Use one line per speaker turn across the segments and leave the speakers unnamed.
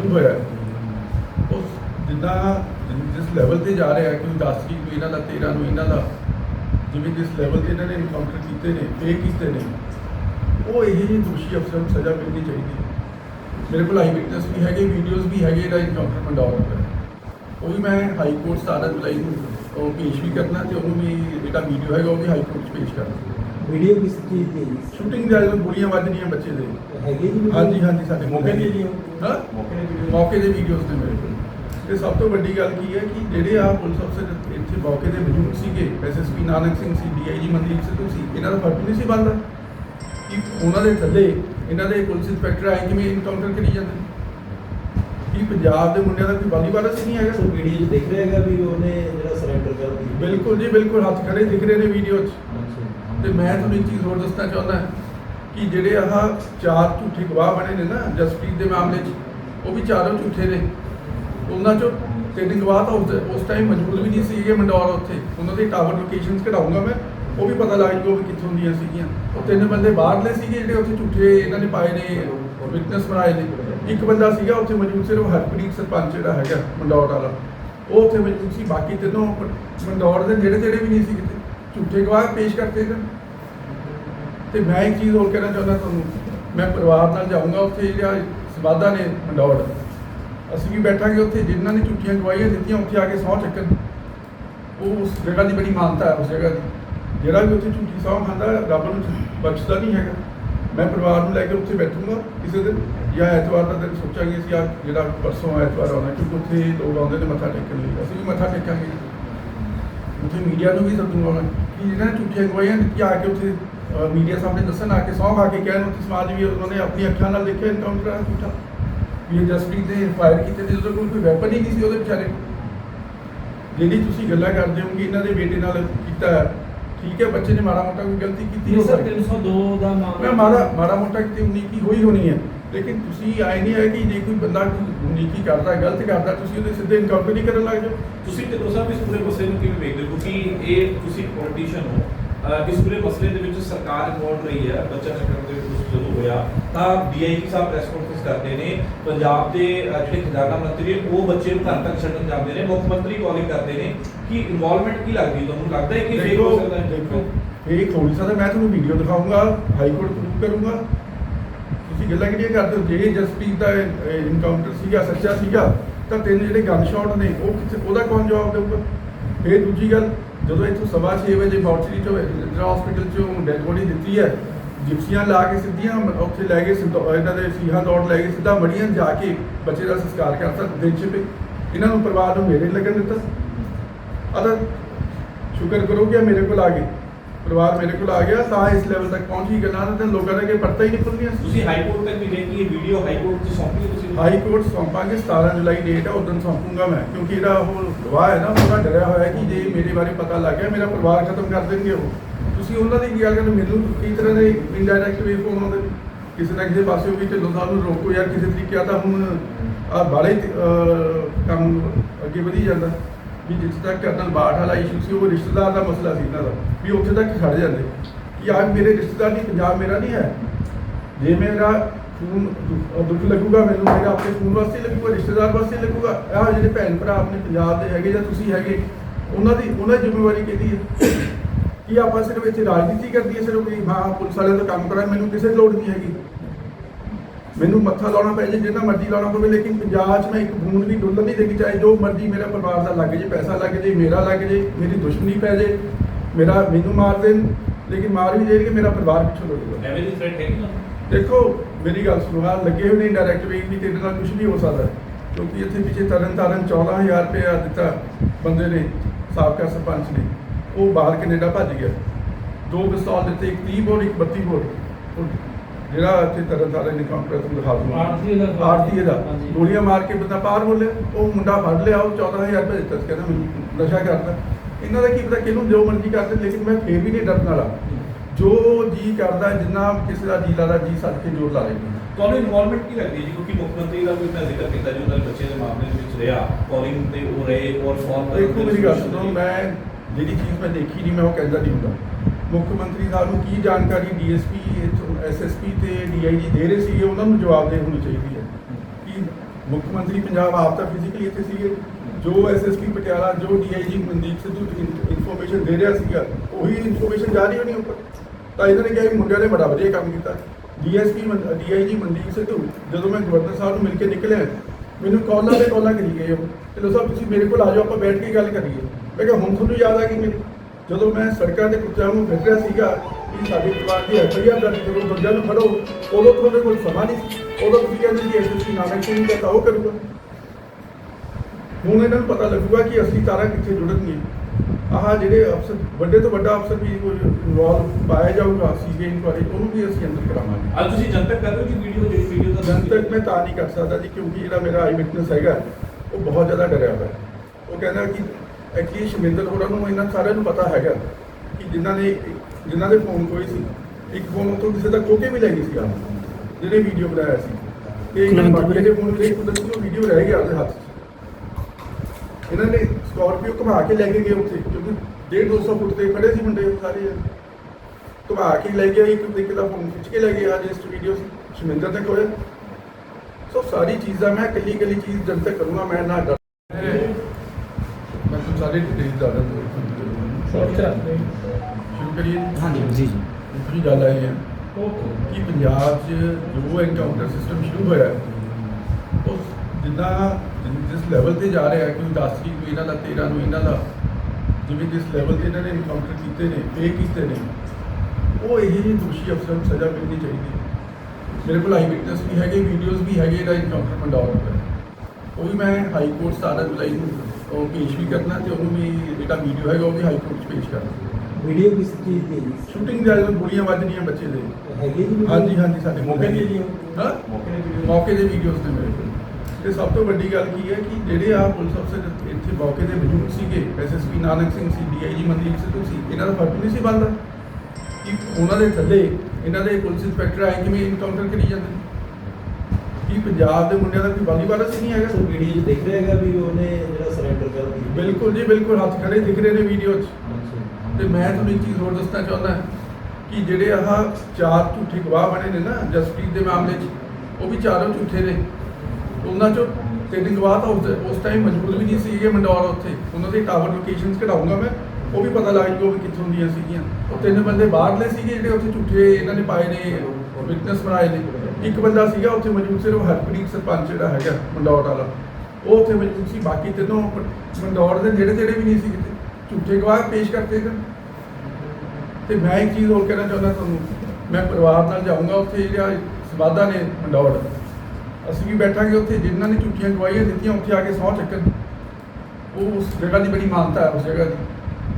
ਸ਼ੁਰੂ ਹੋਇਆ। ਉਸ ਜਿੱਦਾਂ ਜਿਸ ਲੈਵਲ ਤੇ ਜਾ ਰਿਹਾ ਕੋਈ 10 ਤਰੀਕ ਨੂੰ ਇਹਨਾਂ ਦਾ 13 ਨੂੰ ਇਹਨਾਂ ਦਾ, ਜਿਵੇਂ ਜਿਸ ਲੈਵਲ ਤੇ ਇਹਨਾਂ ਨੇ ਇਨਕਾਊਂਟਰ ਕੀਤੇ ਨੇ ਪੇ ਕੀਤੇ ਨੇ, ਉਹ ਇਹ ਜਿਹੇ ਦੋਸ਼ੀ ਅਫਸਰਾਂ ਨੂੰ ਸਜ਼ਾ ਮਿਲਣੀ ਚਾਹੀਦੀ ਹੈ। ਮੇਰੇ ਕੋਲ ਆਈ ਵਿਟਨੈਸ ਵੀ ਹੈਗੇ ਵੀਡੀਓਜ਼ ਵੀ ਹੈਗੇ, ਇਹਦਾ ਇਨਕਾਊਂਟਰ ਮੰਡਾਉਣ ਦਾ ਉਹ ਵੀ ਮੈਂ ਹਾਈ ਕੋਰਟ 17 ਜੁਲਾਈ ਨੂੰ ਪੇਸ਼ ਵੀ ਕਰਨਾ ਤੇ ਉਹਨੂੰ ਵੀ ਜਿਹੜਾ ਵੀਡੀਓ ਹੈਗਾ, ਉਹ ਵੀ ਹਾਈ ਕੋਰਟ 'ਚ ਪੇਸ਼ ਕਰਨਾ।
ਵੀਡੀਓ ਕਿਸ ਚੀਜ਼ ਦੀ? ਹੈ ਜੀ?
ਸ਼ੂਟਿੰਗ ਦੇ ਜਦੋਂ ਗੋਲੀਆਂ ਵੱਜਦੀਆਂ ਬੱਚੇ ਦੇ।
ਹੈਗੀ ਜੀ video?
ਹਾਂਜੀ ਹਾਂਜੀ ਸਾਡੇ
ਮੌਕੇ ਦੀ video?
ਹਾਂ? ਮੌਕੇ ਦੇ ਵੀਡੀਓਜ਼ ਨੇ ਮੇਰੇ ਕੋਲ। ਤੇ ਸਭ ਤੋਂ ਵੱਡੀ ਗੱਲ ਕੀ ਹੈ ਕਿ ਜਿਹੜੇ ਆ ਪੁਲਿਸ ਅਫਸਰ ਇੱਥੇ ਮੌਕੇ ਦੇ ਮੌਜੂਦ ਸੀਗੇ ਐਸਐਸਪੀ ਨਾਨਕ ਸਿੰਘ ਸੀ ਡੀਆਈਜੀ ਮਨਦੀਪ ਸਿੱਧੂ ਸੀ ਇਹਨਾਂ ਦਾ ਫ਼ਰਕ ਨਹੀਂ ਸੀ ਬਣਦਾ। ਕਿ ਉਹਨਾਂ ਦੇ ਥੱਲੇ ਇਹਨਾਂ ਦੇ ਪੁਲਿਸ ਇੰਸਪੈਕਟਰ ਆਏ ਕਿਵੇਂ ਇਨਕਾਊਂਟਰ ਕਰੀ ਜਾਂਦੇ ਨੇ? ਕੀ ਪੰਜਾਬ ਦੇ ਮੁੰਡਿਆਂ ਦਾ ਕੋਈ ਵਾਲੀ ਵਾਰਸ ਹੀ ਨਹੀਂ ਹੈਗਾ।
ਸੋ ਵੀਡੀਓ 'ਚ ਦਿਖ ਰਿਹਾ ਹੈਗਾ ਵੀ ਉਹਨੇ ਜਿਹੜਾ ਸਰੈਂਡਰ ਕਰ ਦਿੱਤੀ?
ਬਿਲਕੁਲ ਜੀ ਬਿਲਕੁਲ ਹੱਥ ਖੜੇ ਦਿਖ ਰਹੇ ਨੇ ਵੀਡੀਓ 'ਚ। ਤੇ ਮੈਂ ਤੁਹਾਨੂੰ ਇੱਕ ਚੀਜ਼ ਹੋਰ ਦੱਸਣਾ ਚਾਹੁੰਦਾ ਕਿ ਜਿਹੜੇ ਆਹ ਚਾਰ ਝੂਠੇ ਗਵਾਹ ਬਣੇ ਨੇ ਨਾ, ਜਸਪ੍ਰੀਤ ਦੇ ਮਾਮਲੇ 'ਚ, ਉਹ ਵੀ ਚਾਰੋਂ ਝੂਠੇ ਨੇ। ਉਹਨਾਂ 'ਚੋਂ ਤਿੰਨ ਗਵਾਹ ਤਾਂ ਉਸ ਟਾਈਮ ਮੌਜੂਦ ਵੀ ਨਹੀਂ ਸੀਗੇ ਮੰਡੌਰ ਉੱਥੇ। ਉਹਨਾਂ ਦੇ ਟਾਵਰ ਲੋਕੇਸ਼ਨਸ ਕਢਾਊਂਗਾ ਮੈਂ, ਉਹ ਵੀ ਪਤਾ ਲੱਗ ਜੂਗਾ ਵੀ ਕਿੱਥੋਂ ਦੀਆਂ ਸੀਗੀਆਂ। ਉਹ ਤਿੰਨ ਬੰਦੇ ਬਾਹਰਲੇ ਸੀਗੇ ਜਿਹੜੇ ਉੱਥੇ ਝੂਠੇ ਇਹਨਾਂ ਨੇ ਪਾਏ ਨੇ ਵਿਟਨੈਸ ਬਣਾਏ ਨੇ। ਇੱਕ ਬੰਦਾ ਸੀਗਾ ਉੱਥੇ ਮੌਜੂਦ ਸਿਰਫ ਹਰਪ੍ਰੀਤ ਸਰਪੰਚ ਜਿਹੜਾ ਹੈਗਾ ਮੰਡੌਰ ਵਾਲਾ। ਉਹ ਉੱਥੇ ਮੌਜੂਦ ਸੀ, ਬਾਕੀ ਤਿੰਨੋਂ ਮੰਡੌਰ ਦੇ ਨੇੜੇ ਤੇੜੇ ਵੀ ਨਹੀਂ ਸੀ ਕਿਤੇ। ਝੂਠੇ ਗਵਾਹ ਪੇਸ਼ ਕਰਤੇ ਇਹਨਾਂ ਨੇ। ਤੇ ਮੈਂ ਇੱਕ ਚੀਜ਼ ਹੋਰ ਕਹਿਣਾ ਚਾਹੁੰਦਾ ਤੁਹਾਨੂੰ, ਮੈਂ ਪਰਿਵਾਰ ਨਾਲ ਜਾਊਂਗਾ ਉੱਥੇ ਜਿਹੜਾ ਸਵਾਦਾ ਨੇ ਮੰਡੌੜ। ਅਸੀਂ ਵੀ ਬੈਠਾਂਗੇ ਉੱਥੇ, ਜਿਨ੍ਹਾਂ ਨੇ ਝੂਠੀਆਂ ਗਵਾਹੀਆਂ ਦਿੱਤੀਆਂ, ਉੱਥੇ ਆ ਕੇ ਸਹੁੰ ਚੱਕਣ। ਉਹ ਉਸ ਜਗ੍ਹਾ ਦੀ ਬੜੀ ਮਾਨਤਾ ਹੈ, ਉਸ ਜਗ੍ਹਾ ਦੀ। ਜਿਹੜਾ ਵੀ ਉੱਥੇ ਝੂਠੀ ਸਹੁੰ ਖਾਂਦਾ ਰੱਬ ਨੂੰ ਬਖਸ਼ਦਾ ਨਹੀਂ ਹੈਗਾ। ਮੈਂ ਪਰਿਵਾਰ ਨੂੰ ਲੈ ਕੇ ਉੱਥੇ ਬੈਠੂੰਗਾ ਕਿਸੇ ਦਿਨ, ਜਾਂ ਐਤਵਾਰ ਦਾ ਦਿਨ ਸੋਚਾਂਗੇ ਅਸੀਂ ਆ ਜਿਹੜਾ ਪਰਸੋਂ ਐਤਵਾਰ ਆਉਣਾ, ਕਿਉਂਕਿ ਉੱਥੇ ਲੋਕ ਆਉਂਦੇ ਨੇ ਮੱਥਾ ਟੇਕਣ ਲਈ। ਅਸੀਂ ਵੀ ਮੱਥਾ ਟੇਕਾਂਗੇ। ਉੱਥੇ ਮੀਡੀਆ ਨੂੰ ਵੀ ਸੱਦੂਗਾ ਮੈਂ ਕਿ ਜਿਹਨਾਂ ਨੇ ਝੂਠੀਆਂ ਗਵਾਹੀਆਂ ਦਿੱਤੀਆਂ ਆ ਕੇ ਉੱਥੇ ਮੀਡੀਆ ਸਾਹਮਣੇ ਦੱਸਣ ਆ ਕੇ ਸੌਂ ਖਾ ਕੇ ਕਹਿਣ ਉੱਥੇ ਸਮਾਜ ਵੀ ਉਹਨਾਂ ਨੇ ਆਪਣੀ ਅੱਖਾਂ ਨਾਲ ਦੇਖਿਆ ਐਨਕਾਊਂਟਰ ਆ ਝੂਠਾ ਵੀ ਇਹ ਜਸਪ੍ਰੀਤ ਨੇ ਫਾਇਰ ਕੀਤੇ ਤੇ ਜਦੋਂ ਕੋਈ ਵੈਪਨ ਹੀ ਨਹੀਂ ਸੀ ਉਹਦੇ ਵਿਚਾਰੇ। ਜਿਹੜੀ ਤੁਸੀਂ ਗੱਲਾਂ ਕਰਦੇ ਹੋ ਕਿ ਇਹਨਾਂ ਦੇ ਬੇਟੇ ਨਾਲ ਕੀਤਾ ਠੀਕ ਹੈ ਬੱਚੇ ਨੇ ਮਾੜਾ ਮੋਟਾ ਕੋਈ ਗਲਤੀ ਕੀਤੀ ਹੋ
ਸਰ
ਸਕਦੀ ਹੈ।
302 ਦਾ
ਮੈਂ
ਮਾਮਲਾ
ਮਾੜਾ ਮਾੜਾ ਮੋਟਾ ਕਿਤੇ ਉਨੀਕੀ ਹੋਈ ਹੋਣੀ ਹੈ ਲੇਕਿਨ ਤੁਸੀਂ ਆਏ ਨਹੀਂ ਹੈ ਕਿ ਜੇ ਕੋਈ ਬੰਦਾ ਉਨੀਕੀ ਕਰਦਾ ਗਲਤ ਕਰਦਾ ਤੁਸੀਂ ਉਹਦੇ ਸਿੱਧੇ ਇਨਕਾਊਂਟਰ ਨਹੀਂ ਕਰਨ ਲੱਗ ਜਾਓ।
ਤੁਸੀਂ ਢਿੱਲੋਂ ਸਾਹਿਬ ਇਸ ਪੂਰੇ ਮਸਲੇ ਨੂੰ ਕਿਵੇਂ ਵੇਖਦੇ ਹੋ ਕਿਉਂਕਿ ਇਹ ਤੁਸੀਂ ਪੋਲੀਟੀਸ਼ੀਅਨ ਹੋ ਇਸ ਪੂਰੇ ਮਸਲੇ ਦੇ ਵਿੱਚ ਸਰਕਾਰ ਇਨਵੋਲਡ ਰਹੀ ਹੈ ਬੱਚਾ ਚੱਕਰ ਦੇ ਵਿੱਚ ਜਦੋਂ ਹੋਇਆ ਤਾਂ ਡੀਆਈਜੀ ਸਾਹਿਬ ਪ੍ਰੈਸ ਕਾਨਫਰੰਸ ਕਰਦੇ ਨੇ ਪੰਜਾਬ ਦੇ ਜਿਹੜੇ ਖਜ਼ਾਨਾ ਮੰਤਰੀ ਉਹ ਬੱਚੇ ਨੂੰ ਘਰ ਤੱਕ ਛੱਡਣ ਜਾਂਦੇ ਨੇ ਮੁੱਖ ਮੰਤਰੀ ਕਾਲਿੰਗ ਕਰਦੇ ਨੇ ਕਿ ਇਨਵੋਲਵਮੈਂਟ ਕੀ ਲੱਗਦੀ ਤੁਹਾਨੂੰ? ਲੱਗਦਾ ਹੈ ਕਿ ਫੇਕ
ਦੇਖੋ
ਹੋ ਸਕਦਾ ਹੈ?
ਦੇਖੋ ਇਹ ਹੋ ਨਹੀਂ ਸਕਦਾ ਮੈਂ ਤੁਹਾਨੂੰ ਵੀਡੀਓ ਦਿਖਾਊਂਗਾ ਹਾਈ ਕੋਰਟ ਪ੍ਰੂਫ ਕਰੂੰਗਾ ਗੱਲਾਂ ਕਿਹੜੀਆਂ ਕਰਦੇ ਹੋ? ਜੇ ਜਸਪ੍ਰੀਤ ਦਾ ਇਨਕਾਊਂਟਰ ਸੀਗਾ, ਸੱਚਾ ਸੀਗਾ, ਤਾਂ ਤਿੰਨ ਜਿਹੜੇ ਗਨ ਸ਼ਾਟ ਨੇ, ਉਹ ਕਿੱਥੇ, ਉਹਦਾ ਕੌਣ ਜਵਾਬ ਦੇਊਗਾ? ਫਿਰ ਦੂਜੀ ਗੱਲ, ਜਦੋਂ ਇੱਥੋਂ ਸਵਾ ਛੇ ਵਜੇ ਮੌਰਚਰੀ ਚੋਂ ਜਿਹੜਾ ਹਸਪੀਟਲ ਚੋਂ ਡੈਡ ਬੋਡੀ ਦਿੱਤੀ ਹੈ ਜਿਪਸੀਆਂ ਲਾ ਕੇ ਸਿੱਧੀਆਂ ਉੱਥੇ ਲੈ ਗਏ, ਸਿੰਧੌ- ਇਹਨਾਂ ਦੇ ਸੀਹਾ ਦੌੜ ਲੈ ਗਏ, ਸਿੱਧਾ ਮੜੀਆਂ ਜਾ ਕੇ ਬੱਚੇ ਦਾ ਸੰਸਕਾਰ ਕਰਤਾ ਦਿਨ ਚ ਵੀ। ਇਹਨਾਂ ਨੂੰ ਪਰਿਵਾਰ ਨੂੰ ਮੇਰੇ ਲੱਗਣ ਦਿੱਤਾ। ਅਦਰ ਸ਼ੁਕਰ ਕਰੋ ਕਿ ਇਹ ਮੇਰੇ ਕੋਲ ਆ ਗਏ। ਪਰਿਵਾਰ ਮੇਰੇ ਕੋਲ ਆ ਗਿਆ ਤਾਂ ਇਸ ਲੈਵਲ ਤੱਕ ਪਹੁੰਚੀ ਗੱਲਾਂ ਤੇ ਲੋਕਾਂ ਨੇ ਕਿ ਪਰਤਾ ਹੀ ਨਹੀਂ ਖੁੱਲ੍ਹੀਆਂ
ਤੁਸੀਂ ਹਾਈ ਕੋਰਟ ਤੱਕ ਵੀ ਗਏ ਕਿ ਇਹ ਵੀਡੀਓ ਹਾਈ ਕੋਰਟ 'ਚ ਸੌਂਪੀ ਹੈ ਤੁਸੀਂ?
ਹਾਈ ਕੋਰਟ ਸੌਂਪਾਂਗੇ 17 ਜੁਲਾਈ ਡੇਟ ਹੈ ਉਦੋਂ ਸੌਂਪੂਗਾ ਮੈਂ ਕਿਉਂਕਿ ਜਿਹੜਾ ਉਹ ਗਵਾਹ ਹੈ ਨਾ ਉਹਦਾ ਡਰਿਆ ਹੋਇਆ ਹੈ ਕਿ ਜੇ ਮੇਰੇ ਬਾਰੇ ਪਤਾ ਲੱਗ ਗਿਆ ਮੇਰਾ ਪਰਿਵਾਰ ਖਤਮ ਕਰ ਦੇਣਗੇ ਉਹ। ਤੁਸੀਂ ਉਹਨਾਂ ਦੀ ਕੀ ਗੱਲ ਕਰਦੇ ਮੈਨੂੰ ਕਈ ਤਰ੍ਹਾਂ ਦੇ ਇਨਡਾਇਰੈਕਟ ਵੇ ਫੋਨ ਆਉਂਦੇ। ਕਿਸੇ ਨਾ ਕਿਸੇ ਪਾਸੇ ਵੀ ਢਿੱਲੋਂ ਸਾਹਿਬ ਨੂੰ ਰੋਕੋ ਯਾਰ ਕਿਸੇ ਤਰੀਕੇ ਆ ਤਾਂ ਹੁਣ ਆ ਬਾਲੇ ਕੰਮ ਅੱਗੇ ਵਧੀ ਜਾਂਦਾ। ਵੀ ਜਿੱਥੇ ਤੱਕ ਕਰਨਲ ਬਾਠ ਵਾਲਾ ਇਸ਼ੂ ਸੀ, ਉਹ ਰਿਸ਼ਤੇਦਾਰ ਦਾ ਮਸਲਾ ਸੀ ਇਹਨਾਂ ਦਾ, ਵੀ ਉੱਥੇ ਤੱਕ ਖੜ ਜਾਂਦੇ। ਕਿ ਆ ਮੇਰੇ ਰਿਸ਼ਤੇਦਾਰ ਨਹੀਂ ਪੰਜਾਬ ਮੇਰਾ ਨਹੀਂ ਹੈ। ਜੇ ਮੇਰਾ ਖੂਨ ਦੁੱਖ- ਦੁੱਖ ਲੱਗੂਗਾ ਮੈਨੂੰ, ਮੇਰਾ ਆਪਣੇ ਖੂਨ ਵਾਸਤੇ ਲੱਗੂਗਾ, ਰਿਸ਼ਤੇਦਾਰ ਵਾਸਤੇ ਲੱਗੂਗਾ। ਆਹ ਜਿਹੜੇ ਭੈਣ ਭਰਾ ਆਪਣੇ ਪੰਜਾਬ ਦੇ ਹੈਗੇ ਜਾਂ ਤੁਸੀਂ ਹੈਗੇ, ਉਹਨਾਂ ਦੀ ਉਹਨਾਂ ਦੀ ਜ਼ਿੰਮੇਵਾਰੀ ਕਿਹਦੀ ਹੈ? ਕਿ ਆਪਾਂ ਸਿਰਫ ਇੱਥੇ ਰਾਜਨੀਤੀ ਕਰਦੀ ਹੈ, ਸਿਰਫ ਵੀ ਹਾਂ, ਪੁਲਿਸ ਵਾਲਿਆਂ ਦਾ ਕੰਮ ਕਰਾਂ ਮੈਨੂੰ ਕਿਸੇ ਦੀ ਲੋੜ ਨਹੀਂ ਹੈਗੀ। ਮੈਨੂੰ ਮੱਥਾ ਲਾਉਣਾ ਪੈ ਜੇ ਜਿੰਨਾ ਮਰਜ਼ੀ ਲਾਉਣਾ ਪਵੇ ਲੇਕਿਨ ਪੰਜਾਬ 'ਚ ਮੈਂ ਇੱਕ ਬੂੰਦ ਵੀ ਡੁੱਲਣ ਨਹੀਂ ਦੇਣੀ ਚਾਹੇ ਜੋ ਮਰਜ਼ੀ ਮੇਰਾ ਪਰਿਵਾਰ ਦਾ ਲੱਗ ਜੇ ਪੈਸਾ ਲੱਗ ਜੇ ਮੇਰਾ ਲੱਗ ਜੇ ਮੇਰੀ ਦੁਸ਼ਮਣੀ ਪੈ ਜੇ ਮੇਰਾ ਮੈਨੂੰ ਮਾਰ ਦੇਣ ਲੇਕਿਨ ਮਾਰ ਵੀ ਦੇਣਗੇ ਮੇਰਾ ਪਰਿਵਾਰ ਪਿੱਛੋਂ ਲੁੱਟੂਗਾ
ਐਵੇਂ ਦੀ ਥ੍ਰੈਟ ਹੈਗੀ ਤੁਹਾਨੂੰ?
ਦੇਖੋ ਮੇਰੀ ਗੱਲ ਸੁਣੋ ਆ ਲੱਗੇ ਹੋਏ ਨੇ ਇੰਡਾਇਰੈਕਟ ਵੇ ਵੀ ਤੇਰੇ ਨਾਲ ਕੁਝ ਨਹੀਂ ਹੋ ਸਕਦਾ ਕਿਉਂਕਿ ਇੱਥੇ ਪਿੱਛੇ ਤਰਨ ਤਾਰਨ 14000 ਰੁਪਏ ਦਿੱਤਾ ਬੰਦੇ ਨੇ ਸਾਬਕਾ ਸਰਪੰਚ ਨੇ ਉਹ ਬਾਹਰ ਕੈਨੇਡਾ ਭੱਜ ਗਿਆ। ਦੋ ਪਿਸਤੌਲ ਦਿੱਤੇ ਇੱਕ 30 ਬੋਰ ਇੱਕ 32 ਬੋਰ ਜਿਹੜਾ ਇੱਥੇ ਤਰਨ ਤਾਰਨ ਨੇ ਕਾਉਂਟਰ ਤੋਂ ਦਿਖਾ ਦੂੰਗਾ
ਆਰਤੀ ਦਾ
ਆਰਤੀ ਦਾ। ਗੋਲੀਆਂ ਮਾਰ ਕੇ ਬੰਦਾ ਪਾਰ ਹੋ ਲਿਆ। ਉਹ ਮੁੰਡਾ ਫੜ ਲਿਆ ਉਹ 14000 ਰੁਪਏ ਦਿੱਤਾ ਸੀ, ਕਹਿੰਦਾ ਮੈਨੂੰ ਨਸ਼ਾ ਕਰਦਾ। ਇਹਨਾਂ ਦਾ ਕੀ ਪਤਾ ਕਿਹਨੂੰ ਜੋ ਮਰਜ਼ੀ ਕਰਦੇ ਲੇਕਿਨ ਮੈਂ ਫੇਰ ਵੀ ਨਹੀਂ ਡਰਨ ਵਾਲਾ। ਜੋ ਜੀ ਕਰਦਾ ਜਿੰਨਾ ਕਿਸੇ ਦਾ ਜੀ ਲਾਦਾ ਜੀ ਸੱਦ ਕੇ ਜੋਰ ਲਾ ਲੈਂਦਾ।
ਤੁਹਾਨੂੰ ਇਨਵੋਲਵਮੈਂਟ ਕੀ ਲੱਗਦੀ ਜੀ? ਕਿਉਂਕਿ ਮੁੱਖ ਮੰਤਰੀ ਦਾ ਵੀ ਮੈਂ ਜ਼ਿਕਰ ਕੀਤਾ ਜੀ ਉਹਨਾਂ ਦੇ ਬੱਚੇ ਦੇ ਮਾਮਲੇ ਦੇ ਵਿੱਚ ਰਿਹਾ। ਕਾਲਿੰਗ ਤੇ ਉਹ ਰਹੇ ਔਰ ਫੋਨ
ਦੇਖੋ ਮੇਰੀ ਗੱਲ ਸੁਣੋ ਮੈਂ ਜਿਹੜੀ ਚੀਜ਼ ਮੈਂ ਦੇਖੀ ਨਹੀਂ ਮੈਂ ਉਹ ਕਹਿੰਦਾ ਨਹੀਂ ਹੁੰਦਾ। ਮੁੱਖ ਮੰਤਰੀ ਸਾਹਿਬ ਨੂੰ ਕੀ ਜਾਣਕਾਰੀ ਡੀਐਸਪੀ ਐਸਐਸਪੀ ਤੇ ਡੀਆਈਜੀ ਦੇ ਰਹੇ ਸੀਗੇ, ਉਹਨਾਂ ਨੂੰ ਜਵਾਬਦੇਹ ਹੋਣੀ ਚਾਹੀਦੀ ਹੈ। ਕਿ ਮੁੱਖ ਮੰਤਰੀ ਪੰਜਾਬ ਆਪ ਤਾਂ ਫਿਜ਼ੀਕਲੀ ਇੱਥੇ ਸੀਗੇ? ਜੋ ਐਸਐਸਪੀ ਪਟਿਆਲਾ, ਜੋ ਡੀਆਈਜੀ ਮਨਦੀਪ ਸਿੱਧੂ ਇਨਫੋਰਮੇਸ਼ਨ ਦੇ ਰਿਹਾ ਸੀਗਾ, ਉਹੀ ਇਨਫੋਰਮੇਸ਼ਨ ਜਾ ਰਹੀ ਹੋਣੀ ਉੱਪਰ? ਤਾਂ ਇਹਨਾਂ ਨੇ ਕਿਹਾ ਕਿ ਮੁੰਡਿਆਂ ਨੇ ਬੜਾ ਵਧੀਆ ਕੰਮ ਕੀਤਾ। ਡੀਐਸਪੀ ਡੀਆਈਜੀ ਮਨਦੀਪ ਸਿੱਧੂ, ਜਦੋਂ ਮੈਂ ਗਵਰਨਰ ਸਾਹਿਬ ਨੂੰ ਮਿਲ ਕੇ ਨਿਕਲਿਆ, ਮੈਨੂੰ ਕਾਲਾਂ ਤੇ ਕਾਲਾਂ ਕਰੀ ਗਏ ਉਹ। ਚਲੋ ਸਾਹਿਬ, ਤੁਸੀਂ ਮੇਰੇ ਕੋਲ ਆ ਜਾਓ, ਆਪਾਂ ਬੈਠ ਕੇ ਗੱਲ ਕਰੀਏ। ਮੈਂ ਕਿਹਾ, ਹੁਣ ਤੁਹਾਨੂੰ ਯਾਦ ਆ ਗਈ ਮੈਨੂੰ ਜਦੋਂ ਮੈਂ ਸੜਕਾਂ 'ਤੇ ਕੁੱਤਿਆਂ ਨੂੰ ਫਿਰ ਰਿਹਾ ਸੀਗਾ ਕਿ ਸਾਡੇ ਪਰਿਵਾਰ ਦੀ ਐਫਆਈਆਰ ਦਰਜ ਕਰੋ ਬੰਦਿਆਂ ਨੂੰ ਫੜੋ ਉਦੋਂ ਤੁਹਾਡੇ ਕੋਲ ਸਮਾਂ ਨਹੀਂ। ਉਦੋਂ ਤੁਸੀਂ ਕਹਿੰਦੇ ਸੀ ਐਸਐਸਪੀ ਨਾਨਕ ਸਿੰਘ ਦਾ ਤਾਂ ਉਹ ਕਰੂਗਾ ਹੁਣ ਇਹਨਾਂ ਨੂੰ ਪਤਾ ਲੱਗੂਗਾ ਕਿ ਅਸਲੀ ਤਾਰਾਂ ਕਿੱਥੇ ਜੁੜਨਗੀਆਂ ਆਹ ਜਿਹੜੇ ਅਫਸਰ ਵੱਡੇ ਤੋਂ ਵੱਡਾ ਅਫਸਰ ਵੀ ਕੋਈ ਇਨਵੋਲਵ ਪਾਇਆ ਜਾਊਗਾ ਸੀਬੀਆਈ ਇਨਕੁਆਰੀ ਉਹਨੂੰ ਵੀ ਅਸੀਂ ਅੰਦਰ ਕਰਾਵਾਂਗੇ
ਅੱਜ ਤੁਸੀਂ ਜਨਤਕ ਕਰ ਰਹੇ ਹੋ ਕਿ ਵੀਡੀਓ ਜਿਹੜੀ ਵੀਡੀਓ ਦਾ
ਜਦ ਤੱਕ ਮੈਂ ਤਾਂ ਨਹੀਂ ਕਰ ਸਕਦਾ ਜੀ ਕਿਉਂਕਿ ਜਿਹੜਾ ਮੇਰਾ ਆਈ ਵਿਟਨੈਸ ਹੈਗਾ ਉਹ ਬਹੁਤ ਜ਼ਿਆਦਾ ਡਰਿਆ ਹੋਇਆ। ਉਹ ਕਹਿੰਦਾ ਕਿ ਐਕਚੁਅਲੀ ਸ਼ਮਿੰਦਰ ਹੋਰਾਂ ਨੂੰ ਇਹਨਾਂ ਸਾਰਿਆਂ ਨੂੰ ਪਤਾ ਹੈਗਾ ਕਿ ਜਿਨ੍ਹਾਂ ਨੇ ਜਿਨ੍ਹਾਂ ਦੇ ਫੋਨ ਕੋਈ ਸੀ। ਇੱਕ ਫੋਨ ਤੋਂ ਕਿਸੇ ਦਾ ਖੋਕੇ ਵੀ ਲੈ ਗਈ ਸੀ ਆਪ। ਜਿਹਨੇ ਵੀਡੀਓ ਬਣਾਇਆ ਸੀ। ਤੇ ਇਹਨਾਂ ਬਾਕੀ ਦੇ ਫੋਨ ਤੇ ਕੁਦਰਤੀ ਉਹ ਵੀਡੀਓ ਰਹਿ ਗਿਆ ਉਹਦੇ ਹੱਥ 'ਚ। ਇਹਨਾਂ ਨੇ ਸਕਾਰਪੀਓ ਘੁਮਾ ਕੇ ਲੈ ਕੇ ਗਏ ਉੱਥੇ ਕਿਉਂਕਿ 1.5 200 ਫੁੱਟ ਤੇ ਖੜੇ ਸੀ ਮੁੰਡੇ ਸਾਰੇ। ਜਣੇ। ਘੁਮਾ ਕੇ ਲੈ ਗਿਆ ਇੱਕ ਇੱਕ ਦਾ ਫੋਨ ਖਿੱਚ ਕੇ ਲੈ ਗਿਆ ਅੱਜ ਇਸ ਵੀਡੀਓ ਸ਼ਮਿੰਦਰ ਨੇ ਕੋਲ ਸੋ ਸਾਰੀ ਚੀਜ਼ਾਂ ਮੈਂ ਕੱਲੀ ਕੱਲੀ ਚੀਜ਼ ਜਦ ਤੱਕ ਕਰੂੰਗਾ ਮੈਂ ਨਾ ਡਰ ਮੈਂ ਤੁਹਾਨੂੰ ਸਾਰੇ ਡਿਟੇਲ ਦਾ ਸ਼ੁਰੂ ਕਰੀਏ?
ਹਾਂਜੀ ਜੀ ਜੀ।
ਦੂਸਰੀ ਗੱਲ ਇਹ ਹੈ। ਕਿ ਪੰਜਾਬ 'ਚ ਜੋ ਐਨਕਾਊਂਟਰ ਸਿਸਟਮ ਸ਼ੁਰੂ ਹੋਇਆ ਉਸ ਜਿੱਦਾਂ ਜਿਸ ਲੈਵਲ ਤੇ ਜਾ ਰਿਹਾ ਹੈ ਕਿ 10 ਤਰੀਕ ਨੂੰ ਇਹਨਾਂ ਦਾ 13 ਨੂੰ ਇਹਨਾਂ ਦਾ ਜਿਵੇਂ ਜਿਸ ਲੈਵਲ ਤੇ ਇਹਨਾਂ ਨੇ ਐਨਕਾਊਂਟਰ ਕੀਤੇ ਨੇ ਪੇ ਕੀਤੇ ਨੇ ਉਹ ਇਹ ਜਿਹੇ ਦੋਸ਼ੀ ਅਫਸਰ ਨੂੰ ਸਜ਼ਾ ਮਿਲਣੀ ਚਾਹੀਦੀ ਹੈ। ਮੇਰੇ ਕੋਲ ਆਈ ਵਿਟਨੈਸ ਵੀ ਹੈਗੇ ਵੀਡੀਓਜ਼ ਵੀ ਹੈਗੇ ਇਹਦਾ ਇਨਕਾਊਂਟਰ ਮੰਡਾਉਰ ਹੋਇਆ ਉਹ ਵੀ ਮੈਂ ਹਾਈ ਕੋਰਟ 17 ਜੁਲਾਈ ਨੂੰ ਉਹ ਪੇਸ਼ ਵੀ ਕਰਨਾ ਤੇ ਉਹਨੂੰ ਵੀ ਜਿਹੜਾ ਵੀਡੀਓ ਹੈਗਾ ਉਹ ਵੀ ਹਾਈ ਕੋਰਟ 'ਚ ਪੇਸ਼ ਕਰਨਾ।
ਵੀਡੀਓ ਕਿਸ ਚੀਜ਼ ਦੀ ਹੈ।
ਸ਼ੂਟਿੰਗ ਦੇ ਜਦੋਂ ਗੋਲੀਆਂ ਵੱਜਦੀਆਂ ਬੱਚੇ ਦੇ।
ਹੈਗੀ ਜੀ video?
ਹਾਂਜੀ ਹਾਂਜੀ ਸਾਡੇ
ਮੌਕੇ ਤੇ ਜੀ
ਹਾਂ?
ਮੌਕੇ
ਦੇ ਵੀਡੀਓਜ਼ ਨੇ ਮੇਰੇ ਕੋਲ। ਤੇ ਸਭ ਤੋਂ ਵੱਡੀ ਗੱਲ ਕੀ ਹੈ ਕਿ ਜਿਹੜੇ ਆ ਪੁਲਿਸ ਅਫਸਰ ਇੱਥੇ ਮੌਕੇ ਦੇ ਮੌਜੂਦ ਸੀਗੇ ਐਸਐਸਪੀ ਨਾਨਕ ਸਿੰਘ ਸੀ ਡੀਆਈਜੀ ਮਨਦੀਪ ਸਿੱਧੂ ਸੀ ਇਹਨਾਂ ਦਾ ਫ਼ਰਕ ਨਹੀਂ ਸੀ ਬਣਦਾ। ਕਿ ਉਹਨਾਂ ਦੇ ਥੱਲੇ ਇਹਨਾਂ ਦੇ ਪੁਲਿਸ ਇੰਸਪੈਕਟਰ ਆਏ ਕਿਵੇਂ ਇਨਕਾਊਂਟਰ ਕਰੀ ਜਾਂਦੇ। ਕੀ ਪੰਜਾਬ ਦੇ ਮੁੰਡਿਆਂ ਦਾ ਕੋਈ ਵਾਲੀ ਵਾਰਸ ਨਹੀਂ ਹੈਗਾ।
ਸਰ ਵੀਡੀਓ 'ਚ ਦਿਖ ਰਿਹਾ ਹੈਗਾ ਵੀ ਉਹਨੇ ਜਿਹੜਾ ਸਰੈਂਡਰ ਕਰ ਦਿੱਤੀ।
ਬਿਲਕੁਲ ਜੀ ਬਿਲਕੁਲ ਹੱਥ ਖੜੇ ਦਿਖ ਰਹੇ ਨੇ ਵੀਡੀਓ 'ਚ। ਤੇ ਮੈਂ ਤੁਹਾਨੂੰ ਇੱਕ ਚੀਜ਼ ਹੋਰ ਦੱਸਣਾ ਚਾਹੁੰਦਾ ਕਿ ਜਿਹੜੇ ਆਹ ਚਾਰ ਝੂਠੇ ਗਵਾਹ ਬਣੇ ਨੇ ਨਾ, ਜਸਪ੍ਰੀਤ ਦੇ ਮਾਮਲੇ 'ਚ, ਉਹ ਵੀ ਚਾਰੋਂ ਝੂਠੇ ਨੇ। ਉਹਨਾਂ 'ਚੋਂ ਤਿੰਨ ਗਵਾਹ ਤਾਂ ਉਸ ਟਾਈਮ ਮੌਜੂਦ ਵੀ ਨਹੀਂ ਸੀਗੇ ਮੰਡੌਰ ਉੱਥੇ। ਉਹਨਾਂ ਦੇ ਟਾਵਰ ਲੋਕੇਸ਼ਨਸ ਕਢਾਉਂਗਾ ਮੈਂ, ਉਹ ਵੀ ਪਤਾ ਲੱਗ ਜੂਗਾ ਵੀ ਕਿੱਥੋਂ ਦੀਆਂ ਸੀਗੀਆਂ। ਉਹ ਤਿੰਨ ਬੰਦੇ ਬਾਹਰਲੇ ਸੀਗੇ ਜਿਹੜੇ ਉੱਥੇ ਝੂਠੇ ਇਹਨਾਂ ਨੇ ਪਾਏ ਨੇ ਵਿਟਨੈਸ ਬਣਾਏ ਨੇ। ਇੱਕ ਬੰਦਾ ਸੀਗਾ ਉੱਥੇ ਮੌਜੂਦ ਸਿਰਫ ਹਰਪ੍ਰੀਤ ਸਰਪੰਚ ਜਿਹੜਾ ਹੈਗਾ ਮੰਡੌਰ ਵਾਲਾ। ਉਹ ਉੱਥੇ ਮੌਜੂਦ ਸੀ, ਬਾਕੀ ਤਿੰਨੋਂ ਮੰਡੌਰ ਦੇ ਜਿਹੜੇ ਜਿਹੜੇ ਵੀ ਨਹੀਂ ਸੀ ਕਿਤੇ। ਝੂਠੇ ਗਵਾਹ ਪੇਸ਼ ਕਰਦੇ ਹਨ ਤੇ ਮੈਂ ਇੱਕ ਚੀਜ਼ ਹੋਰ ਕਹਿਣਾ ਚਾਹੁੰਦਾ ਤੁਹਾਨੂੰ, ਮੈਂ ਪਰਿਵਾਰ ਨਾਲ ਜਾਊਂਗਾ ਉੱਥੇ ਜਿਹੜਾ ਸਵਾਦਾ ਨੇ ਮੰਡੌੜ। ਅਸੀਂ ਵੀ ਬੈਠਾਂਗੇ ਉੱਥੇ, ਜਿਨ੍ਹਾਂ ਨੇ ਝੂਠੀਆਂ ਗਵਾਹੀਆਂ ਦਿੱਤੀਆਂ, ਉੱਥੇ ਆ ਕੇ ਸਹੁੰ ਚੱਕਣ। ਉਹ ਉਸ ਜਗ੍ਹਾ ਦੀ ਬੜੀ ਮਾਨਤਾ ਹੈ, ਉਸ ਜਗ੍ਹਾ ਦੀ।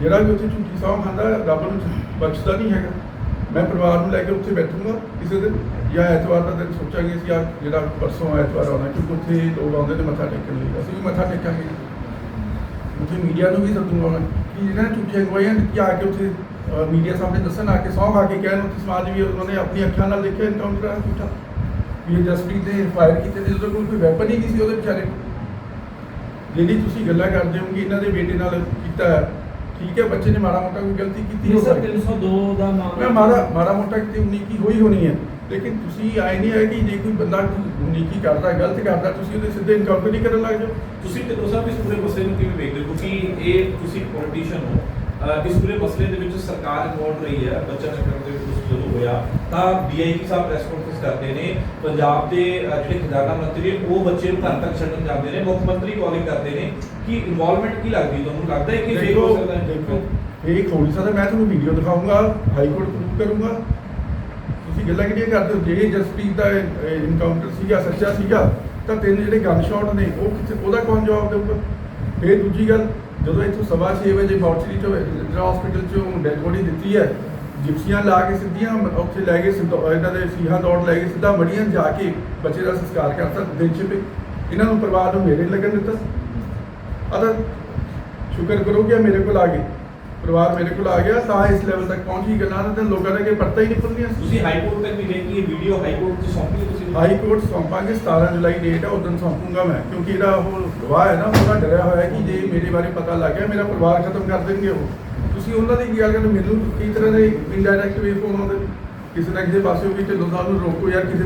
ਜਿਹੜਾ ਵੀ ਉੱਥੇ ਝੂਠੀ ਸਹੁੰ ਖਾਂਦਾ, ਰੱਬ ਨੂੰ ਬਖਸ਼ਦਾ ਨਹੀਂ ਹੈਗਾ। ਮੈਂ ਪਰਿਵਾਰ ਨੂੰ ਲੈ ਕੇ ਉੱਥੇ ਬੈਠੂੰਗਾ ਕਿਸੇ ਦਿਨ, ਜਾਂ ਐਤਵਾਰ ਦਾ ਦਿਨ ਸੋਚਾਂਗੇ ਅਸੀਂ ਆ ਜਿਹੜਾ ਪਰਸੋਂ ਐਤਵਾਰ ਆਉਣਾ, ਕਿਉਂਕਿ ਉੱਥੇ ਲੋਕ ਆਉਂਦੇ ਨੇ ਮੱਥਾ ਟੇਕਣ ਲਈ। ਅਸੀਂ ਵੀ ਮੱਥਾ ਟੇਕਾਂਗੇ। ਉੱਥੇ ਮੀਡੀਆ ਨੂੰ ਵੀ ਸੱਦੂਗਾ ਮੈਂ। ਕਿ ਜਿਹਨਾਂ ਨੇ ਝੂਠੀਆਂ ਗਵਾਹੀਆਂ ਦਿੱਤੀਆਂ ਆ ਕੇ ਉੱਥੇ ਮੀਡੀਆ ਸਾਹਮਣੇ ਦੱਸਣ ਆ ਕੇ ਸਹੁੰ ਖਾ ਕੇ ਕਹਿਣ ਉੱਥੇ ਸਮਾਜ ਵੀ ਉਹਨਾਂ ਨੇ ਆਪਣੀ ਅੱਖਾਂ ਨਾਲ ਦੇਖਿਆ ਐਨਕਾਊਂਟਰ ਆ ਝੂਠਾ ਵੀ ਜਸਪ੍ਰੀਤ ਨੇ ਫਾਇਰ ਕੀਤੇ ਤੇ ਜਦੋਂ ਕੋਲ ਕੋਈ ਵੈਪਨ ਹੀ ਨਹੀਂ ਸੀ ਉਹਦੇ ਵਿਚਾਰੇ। ਜਿਹੜੀ ਤੁਸੀਂ ਗੱਲਾਂ ਕਰਦੇ ਹੋ ਕਿ ਇਹਨਾਂ ਦੇ ਬੇਟੇ ਨਾਲ ਕੀਤਾ ਠੀਕ ਹੈ ਬੱਚੇ ਨੇ ਮਾੜਾ ਮੋਟਾ ਕੋਈ ਗਲਤੀ ਕੀਤੀ ਹੋ
ਸਰ
ਸਕਦੀ
302 ਦਾ
ਮੈਂ
ਮਾਮਲਾ
ਮਾੜਾ ਮਾੜਾ ਮੋਟਾ ਕਿਤੇ ਉਨੀਕੀ ਹੋਈ ਹੋਣੀ ਹੈ। ਲੇਕਿਨ ਤੁਸੀਂ ਆਏ ਨਹੀਂ ਹੈ ਕਿ ਜੇ ਕੋਈ ਬੰਦਾ ਉਨੀਕੀ ਕਰਦਾ ਗਲਤ ਕਰਦਾ ਤੁਸੀਂ ਉਹਦੇ ਸਿੱਧੇ ਇਨਕਾਊਂਟਰ ਨਹੀਂ ਕਰਨ ਲੱਗ ਜਾਓ
ਤੁਸੀਂ ਢਿੱਲੋਂ ਸਾਹਿਬ ਇਸ ਪੂਰੇ ਮਸਲੇ ਨੂੰ ਕਿਵੇਂ ਵੇਖਦੇ ਹੋ? ਕਿਉਂਕਿ ਇਹ ਤੁਸੀਂ ਪੋਲੀਟੀਸ਼ੀਅਨ ਹੋ ਅਹ ਇਸ ਪੂਰੇ ਮਸਲੇ ਦੇ ਵਿੱਚ ਸਰਕਾਰ ਇਨਵੋਲਡ ਰਹੀ ਹੈ ਬੱਚਾ ਚੱਕਰ ਦੇ ਵਿੱਚ ਜਦੋਂ ਹੋਇਆ ਤਾਂ ਡੀਆਈਜੀ ਸਾਹਿਬ ਪ੍ਰੈਸ ਕਾਨਫਰੰਸ ਕਰਦੇ ਨੇ ਪੰਜਾਬ ਦੇ ਅਹ ਜਿਹੜੇ ਖਜ਼ਾਨਾ ਮੰਤਰੀ ਨੇ, ਉਹ ਬੱਚੇ ਨੂੰ ਘਰ ਤੱਕ ਛੱਡਣ ਜਾਂਦੇ ਨੇ ਮੁੱਖ ਮੰਤਰੀ ਕਾਲਿੰਗ ਕਰਦੇ ਨੇ ਕਿ ਇਨਵੋਲਵਮੈਂਟ ਕੀ ਲੱਗਦੀ ਤੁਹਾਨੂੰ ਲੱਗਦਾ ਹੈ ਕਿ ਫੇਕ ਹੋ ਸਕਦਾ ਹੈ?
ਦੇਖੋ ਇਹ ਨਹੀਂ ਸਕਦਾ ਮੈਂ ਤੁਹਾਨੂੰ ਵੀਡੀਓ ਦਿਖਾਊਂਗਾ ਹਾਈ ਕੋਰਟ ਪ੍ਰੂਵ ਕਰੂੰਗਾ। ਤੁਸੀਂ ਗੱਲਾਂ ਕਿਹੜੀਆਂ ਕਰਦੇ ਹੋ? ਜੇ ਜਸਪ੍ਰੀਤ ਦਾ ਇਨਕਾਊਂਟਰ ਸੀਗਾ, ਸੱਚਾ ਸੀਗਾ, ਤਾਂ ਤਿੰਨ ਜਿਹੜੇ ਗਨ ਸ਼ਾਟ ਨੇ, ਉਹ ਕਿੱਥੇ, ਉਹਦਾ ਕੌਣ ਜਵਾਬ ਦੇਊਗਾ? ਫਿਰ ਦੂਜੀ ਗੱਲ, ਜਦੋਂ ਇੱਥੋਂ ਸਵਾ ਛੇ ਵਜੇ ਮੌਰਚਰੀ ਚੋਂ ਰਜਿੰਦਰਾ ਹਸਪੀਟਲ ਚੋਂ ਡੈਡ ਬੋਡੀ ਦਿੱਤੀ ਹੈ ਜਿਪਸੀਆਂ ਲਾ ਕੇ ਸਿੱਧੀਆਂ ਉੱਥੇ ਲੈ ਗਏ ਸਿੱਧਾ- ਇਹਨਾਂ ਦੇ ਸੀਹਾ ਦੌੜ ਲੈ ਗਏ, ਸਿੱਧਾ ਮੜੀਆਂ ਜਾ ਕੇ ਬੱਚੇ ਦਾ ਸੰਸਕਾਰ ਕਰਤਾ, ਦਿਨ ਛਿਪੇ। ਇਹਨਾਂ ਨੂੰ ਪਰਿਵਾਰ ਨੂੰ ਮੇਰੇ ਲੱਗਣ ਦਿੱਤਾ। ਅਦਰ, ਸ਼ੁਕਰ ਕਰੋ ਕਿ ਮੇਰੇ ਕੋਲ ਆ ਗਏ। ਪਰਿਵਾਰ ਮੇਰੇ ਕੋਲ ਆ ਗਿਆ ਤਾਂ ਇਸ ਲੈਵਲ ਤੱਕ ਪਹੁੰਚੀ ਗੱਲਾਂ ਤਾਂ ਲੋਕਾਂ ਦੇ ਅੱਗੇ ਪਰਤਾ ਹੀ ਨਹੀਂ ਖੁੱਲ੍ਹਦੀਆਂ।
ਤੁਸੀਂ ਹਾਈ ਕੋਰਟ ਤੱਕ ਵੀ ਗਏ ਕਿ ਇਹ ਵੀਡੀਓ ਹਾਈ ਕੋਰਟ 'ਚ ਸੌਂਪੀ ਤੁਸੀਂ?
ਹਾਈ ਕੋਰਟ ਸੌਂਪਾਂਗੇ 17 ਜੁਲਾਈ ਡੇਟ ਹੈ ਉਦੋਂ ਸੌਂਪੂਗਾ ਮੈਂ ਕਿਉਂਕਿ ਇਹਦਾ ਉਹ ਗਵਾਹ ਹੈ ਨਾ ਉਹਦਾ ਡਰਿਆ ਹੋਇਆ ਕਿ ਜੇ ਮੇਰੇ ਬਾਰੇ ਪਤਾ ਲੱਗ ਗਿਆ ਮੇਰਾ ਪਰਿਵਾਰ ਖਤਮ ਕਰ ਦੇਣਗੇ ਉਹ। ਤੁਸੀਂ ਉਹਨਾਂ ਦੀ ਕੀ ਗੱਲ ਕਰਦੇ ਮੈਨੂੰ ਕਈ ਤਰ੍ਹਾਂ ਦੇ ਇਨਡਾਇਰੈਕਟ ਵੇ ਫੋਨ ਆਉਂਦੇ। ਕਿਸੇ ਨਾ ਕਿਸੇ ਪਾਸੇ ਵੀ ਢਿੱਲੋਂ ਸਾਹਿਬ ਨੂੰ ਰੋਕੋ ਯਾਰ ਕਿਸੇ